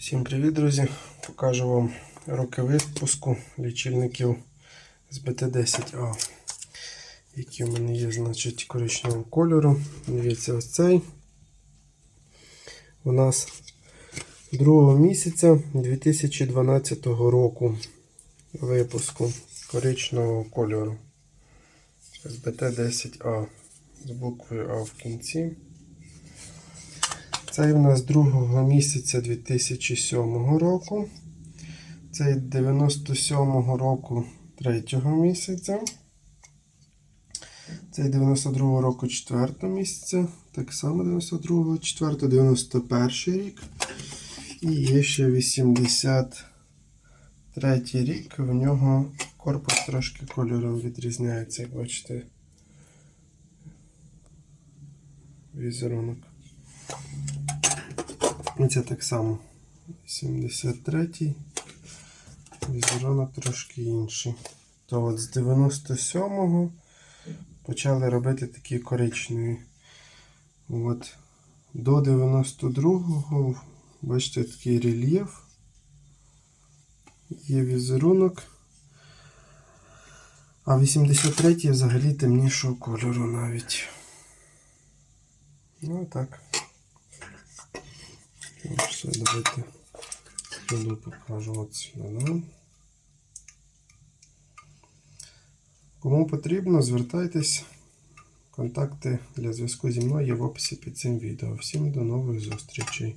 Всім привіт, друзі! Покажу вам роки випуску лічильників з BT10A, які в мене є, значить, коричневого кольору. Дивіться, ось цей. У нас 2 місяця 2012 року випуску коричневого кольору. З BT10A з буквою А в кінці. Цей у нас 2 місяця 2007 року. Цей 97 року 3 місяця. Цей 92 року 4 місяця. Так само 92, 4, 91 рік. І є ще 83 рік. В нього корпус трошки кольором відрізняється, як бачите. Візерунок. Це так само. 73-й. Візерунок трошки інший. То от з 97-го почали робити такі коричневі. От. До 92-го, бачите, такий рельєф. Є візерунок. А 83-й взагалі темнішого кольору навіть. Ну так. Ну, Все, давайте буду покажу сюди. Кому потрібно, звертайтесь. Контакти для зв'язку зі мною є в описі під цим відео. Всім до нових зустрічей.